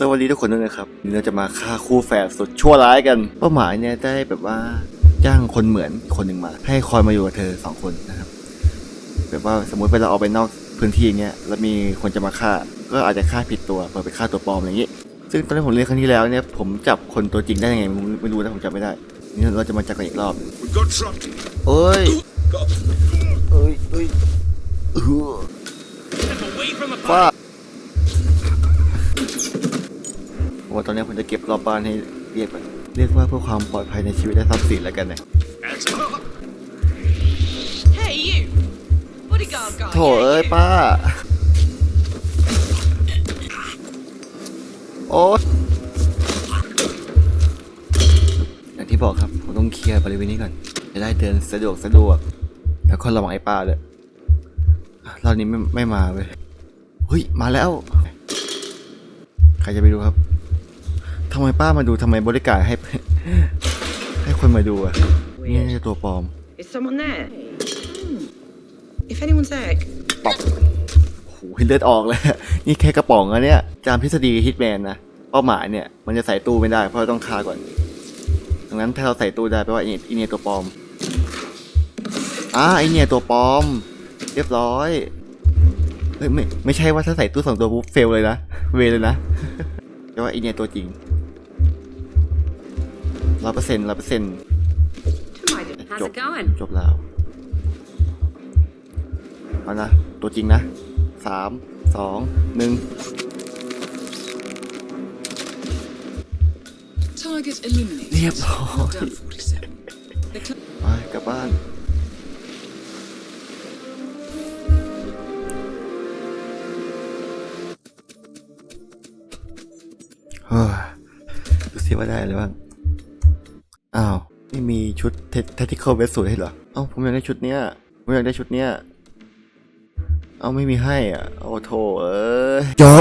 สวัสดีทุกคนด้วยนะครับวันนี้เราจะมาฆ่าคู่แฝดสุดชั่วร้ายกัน เป้าหมายเนี่ยได้แบบว่าจ้างคนเหมือนคนหนึ่งมา ให้คอยมาอยู่กับเธอสองคนนะครับ แบบว่าสมมติเวลาออกไปนอกพื้นที่เงี้ยแล้วมีคนจะมาฆ่า ก็อาจจะฆ่าผิดตัวเปิดไปฆ่าตัวปลอมอะไรอย่างงี้ ซึ่งตอนที่ผมเรียนครั้งที่แล้วเนี่ยผมจับคนตัวจริงได้ยังไงไม่ไม่รู้นะผมจำไม่ได้ นี่เราจะมาจับกันอีกรอบ We got trapped. เอ้ยเอ้ยเอ้ยเออ Away from the ป้า ว่าตอนนี้ผมจะเก็บรอบบ้านให้เรียบก่อนเรียกว่าเพื่อความปลอดภัยในชีวิตและทรัพย์สินแล้วกันนะ Hey, you! Bodyguard guy. โถ yeah, เอ้ย you. ป้า โอ๊ยอย่างที่บอกครับ ผมต้องเคลียร์บริเวณนี้ก่อน จะได้เดินสะดวกสะดวก แล้วก็ระวังไอ้ป้าเลยอะรอบนี้ไม่ไม่มาเว้ยเฮ้ย มาแล้ว ใครจะไปดูครับ ทำไมป้ามาดูทำไมบริการให้ ให้คนมาดูอะนี่น่าจะตัวปลอม Is someone there? Hmm. If anyone's there, ปอบโอ้โหเลือดออกเลย นี่แค่กระป๋องอะเนี่ยตามทฤษฎีฮิตแมนนะเป้าหมายเนี่ยมันจะใส่ตู้ไม่ได้เพราะเราต้องฆ่าก่อนดังนั้นถ้าเราใส่ตู้ได้แปลว่าไอ้ไอเนี่ยตัวปลอมอ่าไอเนี่ยตัวปลอม เรียบร้อยเฮ้ยไม่ไม่ใช่ว่าถ้าใส่ตู้สองตัวปุ๊บเฟลเลยนะเวเลยนะแปลว่าไอเนี่ยตัวจริง ร้อยเปอร์เซ็นต์ร้อยเปอร์เซ็นต์ to my door. How's จบ it going? จบแล้วเอานะตัวจริงนะสามสองหนึ่ง Target eliminated. เรียบร้อย Well done, 47. The cl- ไปกลับบ้านเฮ้ยดูสิว่าได้อะไรบ้าง อ้าว ไม่มีชุดเทคนิคอลเวสสูทให้เหรอ เอ้าผมอยากได้ชุดเนี้ย ผมอยากได้ชุดเนี้ย เอาไม่มีให้อะ โอ้โถเอ้ยจบ